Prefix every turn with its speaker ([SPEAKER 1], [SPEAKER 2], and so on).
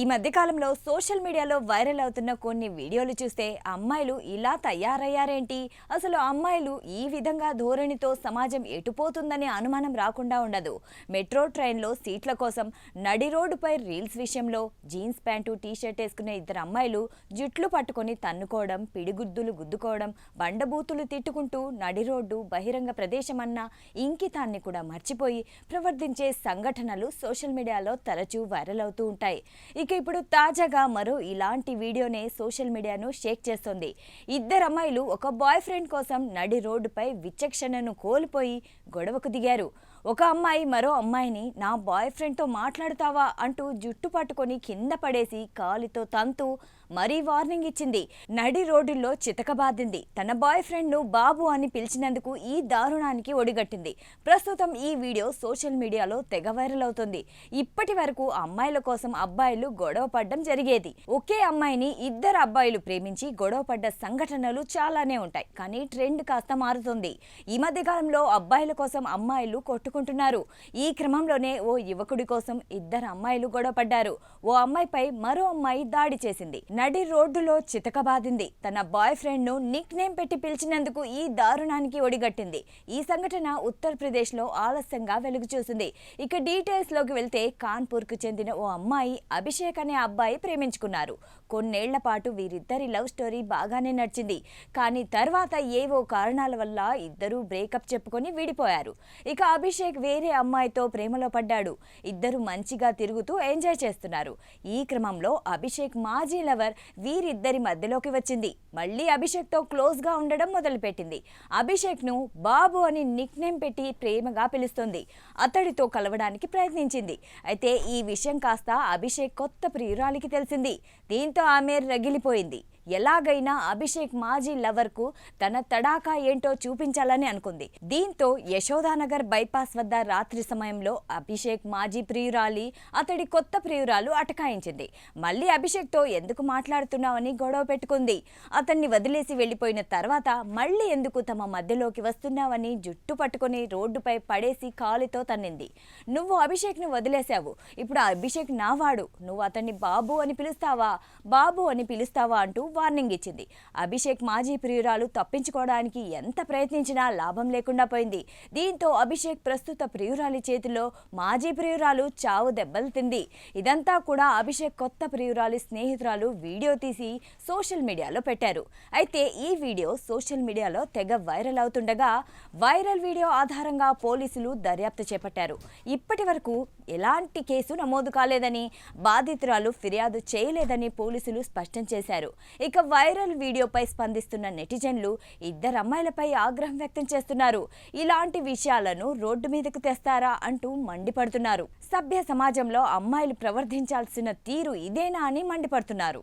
[SPEAKER 1] ఈ మధ్యకాలంలో సోషల్ మీడియాలో వైరల్ అవుతున్న కొన్ని వీడియోలు చూస్తే అమ్మాయిలు ఇలా తయారయ్యారేంటి? అసలు అమ్మాయిలు ఈ విధంగా ధోరణితో సమాజం ఎటుపోతుందనే అనుమానం రాకుండా ఉండదు. మెట్రో ట్రైన్లో సీట్ల కోసం నడి రోడ్డుపై రీల్స్ విషయంలో జీన్స్ ప్యాంటు టీ షర్ట్ వేసుకునే ఇద్దరు అమ్మాయిలు జుట్లు పట్టుకొని తన్నుకోవడం పిడిగుద్దులు గుద్దుకోవడం బండబూతులు తిట్టుకుంటూ నడి రోడ్డు బహిరంగ ప్రదేశమన్న ఇంకితాన్ని కూడా మర్చిపోయి ప్రవర్తించే సంఘటనలు సోషల్ మీడియాలో తరచూ వైరల్ అవుతూ ఉంటాయి. ఇక ఇప్పుడు తాజాగా మరో ఇలాంటి వీడియోనే సోషల్ మీడియాను షేక్ చేస్తోంది. ఇద్దరు అమ్మాయిలు ఒక బాయ్ ఫ్రెండ్ కోసం నడి రోడ్డుపై విచక్షణను కోల్పోయి గొడవకు దిగారు. ఒక అమ్మాయి మరో అమ్మాయిని నా బాయ్ ఫ్రెండ్తో మాట్లాడుతావా అంటూ జుట్టు పట్టుకొని కింద పడేసి కాలితో తంతు మరీ వార్నింగ్ ఇచ్చింది. నడి రోడ్డుల్లో చితకబాదింది తన బాయ్ ఫ్రెండ్ను బాబు అని పిలిచినందుకు ఈ దారుణానికి ఒడిగట్టింది. ప్రస్తుతం ఈ వీడియో సోషల్ మీడియాలో తెగ వైరల్ అవుతుంది. ఇప్పటి వరకు అమ్మాయిల కోసం అబ్బాయిలు గొడవ పడ్డం జరిగేది. ఒకే అమ్మాయిని ఇద్దరు అబ్బాయిలు ప్రేమించి గొడవ పడ్డ సంఘటనలు చాలానే ఉంటాయి. కానీ ట్రెండ్ కాస్త మారుతుంది. ఈ మధ్య కాలంలో అబ్బాయిల కోసం అమ్మాయిలు కొట్టుకుంటున్నారు. ఈ క్రమంలోనే ఓ యువకుడి కోసం ఇద్దరు అమ్మాయిలు గొడవ పడ్డారు. ఓ అమ్మాయిపై మరో అమ్మాయి దాడి చేసింది. నడి రోడ్డులో చితకబాదింది తన బాయ్ ఫ్రెండ్ను నిక్ నేమ్ పెట్టి పిలిచినందుకు ఈ దారుణానికి ఒడిగట్టింది. ఈ సంఘటన ఉత్తరప్రదేశ్లో ఆలస్యంగా వెలుగు చూసింది ఇక డీటెయిల్స్లోకి వెళ్తే కాన్పూర్కు చెందిన ఓ అమ్మాయి అభిషేక్ అనే అబ్బాయి ప్రేమించుకున్నారు. కొన్నేళ్ళ పాటు వీరిద్దరి లవ్ స్టోరీ బాగానే నడిచింది. కానీ తర్వాత ఏవో కారణాల వల్ల ఇద్దరూ బ్రేకప్ చెప్పుకొని విడిపోయారు. ఇక అభిషేక్ వేరే అమ్మాయితో ప్రేమలో పడ్డాడు. ఇద్దరు మంచిగా తిరుగుతూ ఎంజాయ్ చేస్తున్నారు. ఈ క్రమంలో అభిషేక్ మాజీ లవర్ వీరిద్దరి మధ్యలోకి వచ్చింది. మళ్ళీ అభిషేక్తో క్లోజ్గా ఉండడం మొదలుపెట్టింది. అభిషేక్ను బాబు అని నిక్ నేమ్ పెట్టి ప్రేమగా పిలుస్తుంది. అతడితో కలవడానికి ప్రయత్నించింది. అయితే ఈ విషయం కాస్త అభిషేక్ కొత్త ప్రియురాలికి తెలిసింది. దీంతో ఆమె రగిలిపోయింది. ఎలాగైనా అభిషేక్ మాజీ లవర్కు తన తడాకా ఏంటో చూపించాలని అనుకుంది. దీంతో యశోదానగర్ బైపాస్ వద్ద రాత్రి సమయంలో అభిషేక్ మాజీ ప్రియురాలి అతడి కొత్త ప్రియురాలు అటకాయించింది. మళ్ళీ అభిషేక్తో ఎందుకు మాట్లాడుతున్నావని గొడవ పెట్టుకుంది. అతన్ని వదిలేసి వెళ్ళిపోయిన తర్వాత మళ్ళీ ఎందుకు తమ మధ్యలోకి వస్తున్నావని జుట్టు పట్టుకొని రోడ్డుపై పడేసి కాలితో తన్నింది. నువ్వు అభిషేక్ను వదిలేశావు. ఇప్పుడు ఆ అభిషేక్ నావాడు. నువ్వు అతన్ని బాబు అని పిలుస్తావా? బాబు అని పిలుస్తావా? అంటూ వార్నింగ్ ఇచ్చింది. అభిషేక్ మాజీ ప్రియురాలు తప్పించుకోవడానికి ఎంత ప్రయత్నించినా లాభం లేకుండా పోయింది. దీంతో అభిషేక్ ప్రస్తుత ప్రియురాలి చేతిలో మాజీ ప్రియురాలు చావు దెబ్బలు తింది. ఇదంతా కూడా అభిషేక్ కొత్త ప్రియురాలి స్నేహితురాలు వీడియో తీసి సోషల్ మీడియాలో పెట్టారు. అయితే ఈ వీడియో సోషల్ మీడియాలో తెగ వైరల్ అవుతుండగా వైరల్ వీడియో ఆధారంగా పోలీసులు దర్యాప్తు చేపట్టారు. ఇప్పటి వరకు ఎలాంటి కేసు నమోదు కాలేదని బాధితురాలు ఫిర్యాదు చేయలేదని పోలీసులు స్పష్టం చేశారు. ఇక వైరల్ వీడియోపై స్పందిస్తున్న నెటిజన్లు ఇద్దరు అమ్మాయిలపై ఆగ్రహం వ్యక్తం చేస్తున్నారు. ఇలాంటి విషయాలను రోడ్డు మీదకు తెస్తారా అంటూ మండిపడుతున్నారు. సభ్య సమాజంలో అమ్మాయిలు ప్రవర్తించాల్సిన తీరు ఇదేనా అని మండిపడుతున్నారు.